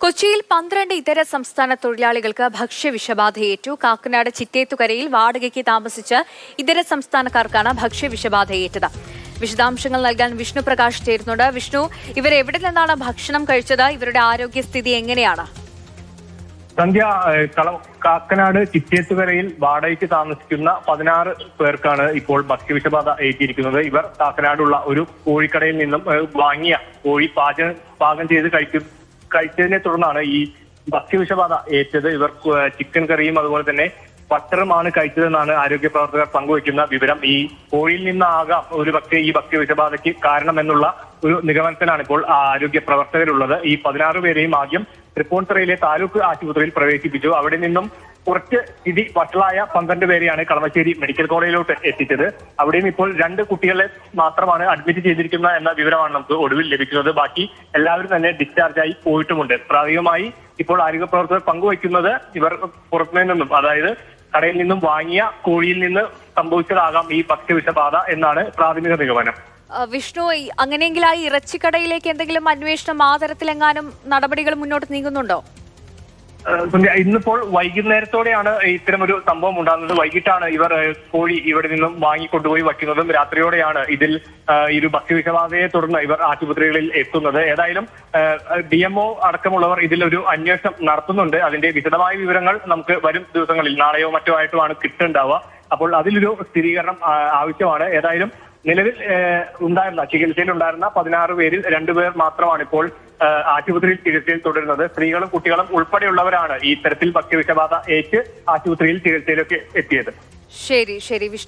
കൊച്ചിയിൽ പന്ത്രണ്ട് ഇതര സംസ്ഥാന തൊഴിലാളികൾക്ക് ഭക്ഷ്യവിഷബാധയേറ്റു കാക്കനാട് ചിറ്റേത്തുകരയിൽ വാടകയ്ക്ക് താമസിച്ച് ഇതര സംസ്ഥാനക്കാർക്കാണ് ഭക്ഷ്യവിഷബാധയേറ്റത് വിശദാംശങ്ങൾ നൽകാൻ വിഷ്ണു പ്രകാശ് ചേരുന്നുണ്ട്. വിഷ്ണു ഇവർ എവിടെ നിന്നാണ് ഭക്ഷണം കഴിച്ചത്? ഇവരുടെ ആരോഗ്യസ്ഥിതി എങ്ങനെയാണ്? സന്ധ്യ കാക്കനാട് ചിറ്റേത്തുകരയിൽ വാടകയ്ക്ക് താമസിക്കുന്ന പതിനാറ് പേർക്കാണ് ഇപ്പോൾ ഭക്ഷ്യവിഷബാധ ഏറ്റിയിരിക്കുന്നത് ഇവർ കാക്കനാടുള്ള ഒരു കോഴിക്കടയിൽ നിന്നും വാങ്ങിയ കോഴി പാചകം പാകം ചെയ്ത് കഴിക്കും കഴിച്ചതിനെ തുടർന്നാണ് ഈ ഭക്ഷ്യവിഷബാധ ഏറ്റത്. ഇവർ ചിക്കൻ കറിയും അതുപോലെ തന്നെ ബട്ടറുമാണ് കഴിച്ചതെന്നാണ് ആരോഗ്യ പ്രവർത്തകർ പങ്കുവയ്ക്കുന്ന വിവരം. ഈ കോഴിയിൽ നിന്നാകാം ഒരു പക്ഷേ ഈ ഭക്ഷ്യവിഷബാധയ്ക്ക് കാരണമെന്നുള്ള ഒരു നിഗമനത്തിലാണ് ഇപ്പോൾ ആരോഗ്യ പ്രവർത്തകരുള്ളത്. ഈ പതിനാറ് പേരെയും ആദ്യം തൃപ്പൂണിത്തുറയിലെ താലൂക്ക് ആശുപത്രിയിൽ പ്രവേശിപ്പിച്ചു. അവിടെ നിന്നും കുറച്ച് സ്ഥിതി വഷളായ പന്ത്രണ്ട് പേരെയാണ് കളമശ്ശേരി മെഡിക്കൽ കോളേജിലോട്ട് എത്തിച്ചത്. അവിടെയും ഇപ്പോൾ രണ്ട് കുട്ടികളെ മാത്രമാണ് അഡ്മിറ്റ് ചെയ്തിരിക്കുന്ന എന്ന വിവരമാണ് നമുക്ക് ഒടുവിൽ ലഭിക്കുന്നത്. ബാക്കി എല്ലാവരും തന്നെ ഡിസ്ചാർജ് ആയി പോയിട്ടുമുണ്ട്. പ്രാഥമികമായി ഇപ്പോൾ ആരോഗ്യ പ്രവർത്തകർ പങ്കുവയ്ക്കുന്നത് ഇവർ പുറത്തു നിന്നും അതായത് കടയിൽ നിന്നും വാങ്ങിയ കോഴിയിൽ നിന്ന് സംഭവിച്ചതാകാം ഈ ഭക്ഷ്യവിഷബാധ എന്നാണ് പ്രാഥമിക നിഗമനം. വിഷ്ണു അങ്ങനെയെങ്കിൽ ആ ഇറച്ചിക്കടയിലേക്ക് എന്തെങ്കിലും അന്വേഷണം ആ തരത്തിലെങ്ങാനും നടപടികൾ മുന്നോട്ട് നീങ്ങുന്നുണ്ടോ? ഇന്നിപ്പോൾ വൈകുന്നേരത്തോടെയാണ് ഇത്തരം ഒരു സംഭവം ഉണ്ടാകുന്നത്. വൈകിട്ടാണ് ഇവർ കോഴി ഇവിടെ നിന്നും വാങ്ങിക്കൊണ്ടുപോയി വയ്ക്കുന്നതും. രാത്രിയോടെയാണ് ഇതിൽ ഈ ഒരു ഭക്ഷ്യവിഷബാധയെ തുടർന്ന് ഇവർ ആശുപത്രികളിൽ എത്തുന്നത്. ഏതായാലും ഡി എംഒ അടക്കമുള്ളവർ ഇതിൽ ഒരു അന്വേഷണം നടത്തുന്നുണ്ട്. അതിന്റെ വിശദമായ വിവരങ്ങൾ നമുക്ക് വരും ദിവസങ്ങളിൽ നാളെയോ മറ്റോ ആയിട്ടുമാണ് കിട്ടുണ്ടാവുക. അപ്പോൾ അതിലൊരു സ്ഥിരീകരണം ആവശ്യമാണ്. ഏതായാലും നിലവിൽ ഉണ്ടായിരുന്ന ചികിത്സയിൽ ഉണ്ടായിരുന്ന പതിനാറ് പേരിൽ രണ്ടുപേർ മാത്രമാണ് ഇപ്പോൾ ആശുപത്രിയിൽ ചികിത്സയിൽ തുടരുന്നത്. സ്ത്രീകളും കുട്ടികളും ഉൾപ്പെടെയുള്ളവരാണ് ഈ തരത്തിൽ ഭക്ഷ്യവിഷബാധ ഏറ്റ് ആശുപത്രിയിൽ ചികിത്സയിലൊക്കെ എത്തിയത്. ശരി ശരി. വിഷ്ണു